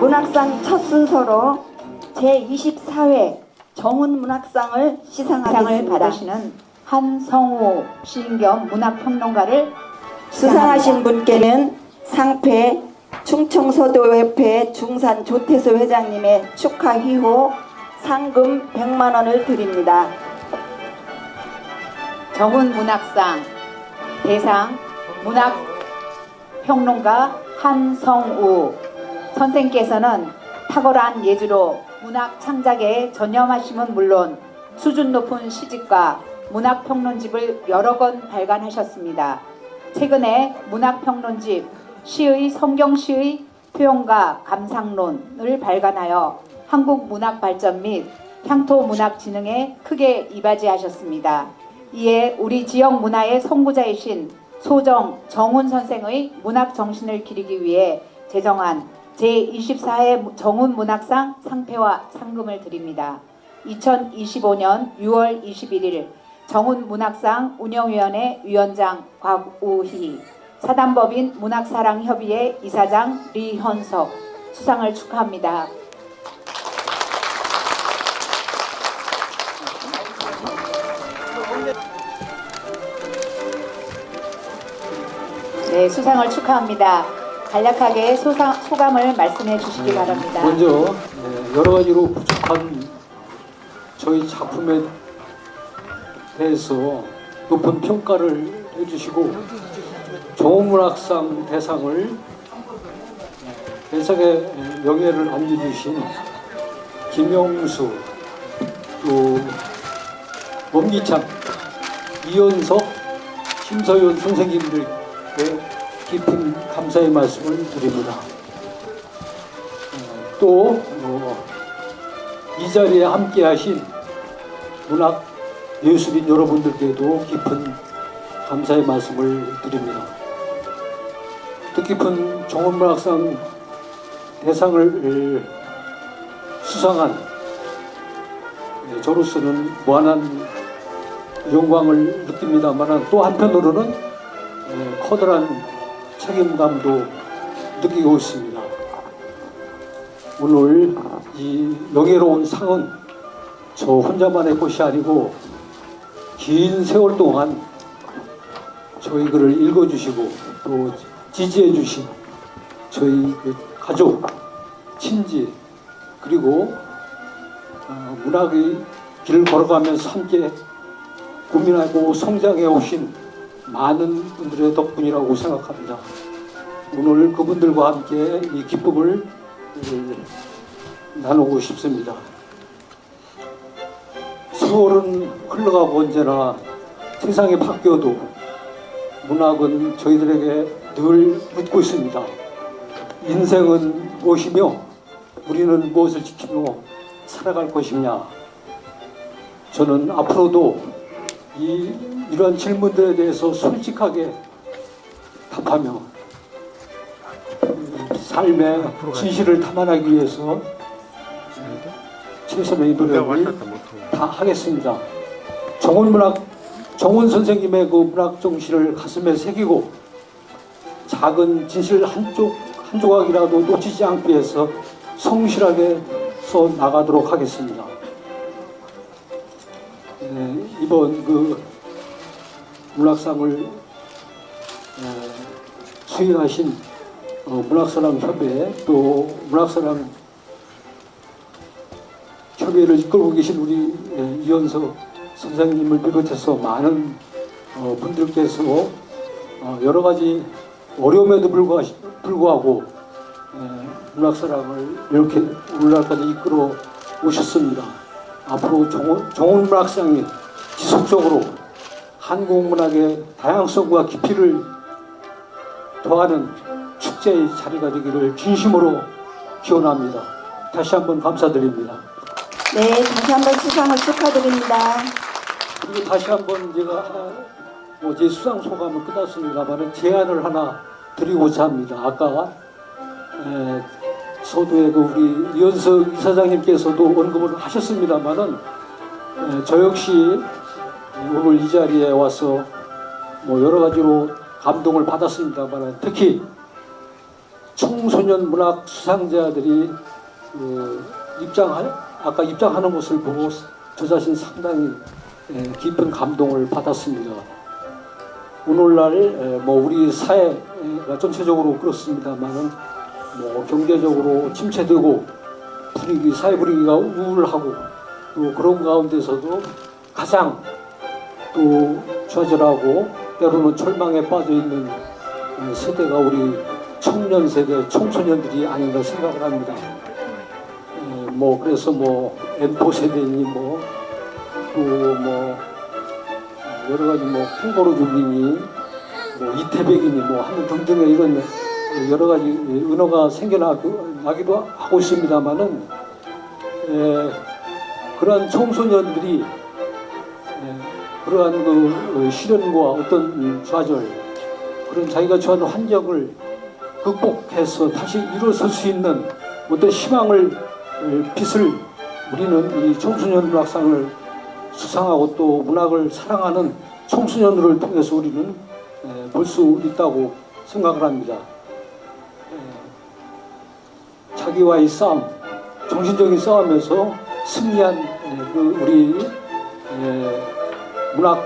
문학상 첫 순서로 제24회 정훈 문학상을 상을 시상하겠습니다. 받으시는 한성우 시인 겸 문학평론가를 수상하신 분께는 상패 충청서도협회 중산 조태소 회장님의 축하 휘호 상금 100만 원을 드립니다. 정훈 문학상 대상 문학 평론가 한성우 선생께서는 탁월한 예주로 문학 창작에 전념하심은 물론 수준 높은 시집과 문학 평론집을 여러 권 발간하셨습니다. 최근에 문학 평론집 시의 성경시의 표현과 감상론을 발간하여 한국 문학 발전 및 향토 문학 진흥에 크게 이바지하셨습니다. 이에 우리 지역 문화의 선구자이신 소정 정훈 선생의 문학 정신을 기리기 위해 제정한 제24회 정훈 문학상 상패와 상금을 드립니다. 2025년 6월 21일 정훈 문학상 운영위원회 위원장 곽우희, 사단법인 문학사랑협의회 이사장 리현석 수상을 축하합니다. 네, 수상을 축하합니다. 간략하게 소상, 소감을 말씀해 주시기 바랍니다. 먼저 네, 여러 가지로 부족한 저희 작품에 대해서 높은 평가를 해주시고 정호문학상 대상을 대상의 명예를 안겨주신 김영수 또 원기찬 이현석 심서윤 선생님들께 깊은 감사의 말씀을 드립니다. 또 이 자리에 함께 하신 문학 예술인 여러분들께도 깊은 감사의 말씀을 드립니다. 뜻깊은 정원문학상 대상을 수상한 저로서는 무한한 영광을 느낍니다만 또 한편으로는 커다란 책임감도 느끼고 있습니다. 오늘 이 명예로운 상은 저 혼자만의 것이 아니고 긴 세월 동안 저희 글을 읽어주시고 또 지지해주신 저희 그 가족, 친지 그리고 어, 문학의 길을 걸어가면서 함께 고민하고 성장해 오신 많은 분들의 덕분이라고 생각합니다. 오늘 그분들과 함께 이 기쁨을 나누고 싶습니다. 세월은 흘러가고 언제나 세상이 바뀌어도 문학은 저희들에게 늘 묻고 있습니다. 인생은 무엇이며 우리는 무엇을 지키며 살아갈 것이냐. 저는 앞으로도 이, 이러한 질문들에 대해서 솔직하게 답하며 삶의 진실을 탐안하기 위해서 최선의 노력을 다 하겠습니다. 정원 문학 정원 선생님의 그 문학 정신을 가슴에 새기고 작은 진실 한쪽 한 조각이라도 놓치지 않기 위해서 성실하게 써 나가도록 하겠습니다. 네, 이번 그 문학상을 에, 수행하신 어, 문학사랑 협회 또 문학사랑 협의회를 이끌고 계신 우리 예, 이현석 선생님을 비롯해서 많은 어, 분들께서 어, 여러 가지 어려움에도 불구하, 불구하고 예, 문학사랑을 이렇게 오늘날까지 이끌어 오셨습니다. 앞으로 정원, 정원 문학상이 지속적으로 한국 문학의 다양성과 깊이를 더하는 축제의 자리가 되기를 진심으로 기원합니다. 다시 한번 감사드립니다. 네, 다시 한번 수상을 축하드립니다. 그리고 다시 한번 제가 뭐제 수상 소감은 끝났습니다만 제안을 하나 드리고자 합니다. 아까 에, 서두에 그 우리 이현석 이사장님께서도 언급을 하셨습니다만은 저 역시 오늘 이 자리에 와서 뭐 여러 가지로 감동을 받았습니다만 특히 청소년 문학 수상자들이 그 입장하 아까 입장하는 것을 보고 저 자신 상당히 에, 깊은 감동을 받았습니다. 오늘날 에, 뭐 우리 사회가 전체적으로 그렇습니다만은 뭐 경제적으로 침체되고 분위기 사회 분위기가 우울하고 또 그런 가운데서도 가장 또 좌절하고 때로는 절망에 빠져 있는 어, 세대가 우리 청년 세대 청소년들이 아닌가 생각을 합니다. 에, 뭐 그래서 뭐 M4 세대니 뭐 또뭐 여러 가지 뭐 줄리니 뭐 이태백이니 뭐 하는 등등의 이런 여러 가지 은어가 생겨나기도 하고 있습니다만은 에, 그러한 청소년들이 에, 그러한 그 어, 시련과 어떤 음, 좌절 그런 자기가 처한 환경을 극복해서 다시 일어설 수 있는 어떤 희망을 어, 빛을 우리는 이 청소년 문학상을 수상하고 또 문학을 사랑하는 청소년들을 통해서 우리는 볼 수 있다고 생각을 합니다. 에, 자기와의 싸움, 정신적인 싸움에서 승리한 에, 그 우리 에, 문학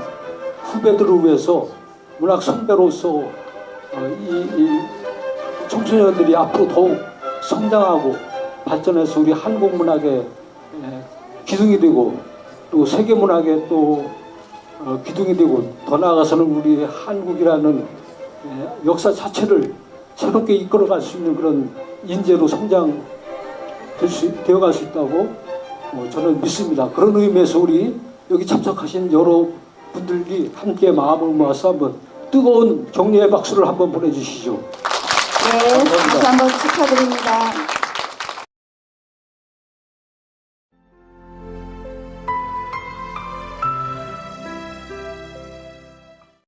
후배들을 위해서 문학 선배로서 어, 이, 이 청소년들이 앞으로 더욱 성장하고 발전해서 우리 한국 문학의 에, 기둥이 되고 또 세계 문학의 또 어, 기둥이 되고 더 나아가서는 우리 한국이라는 에, 역사 자체를 새롭게 이끌어갈 수 있는 그런 인재로 성장 될 수, 되어갈 수 있다고 어, 저는 믿습니다. 그런 의미에서 우리 여기 참석하신 여러 분들이 함께 마음을 모아서 한번 뜨거운 격려의 박수를 한번 보내주시죠. 네, 다시 한번 축하드립니다.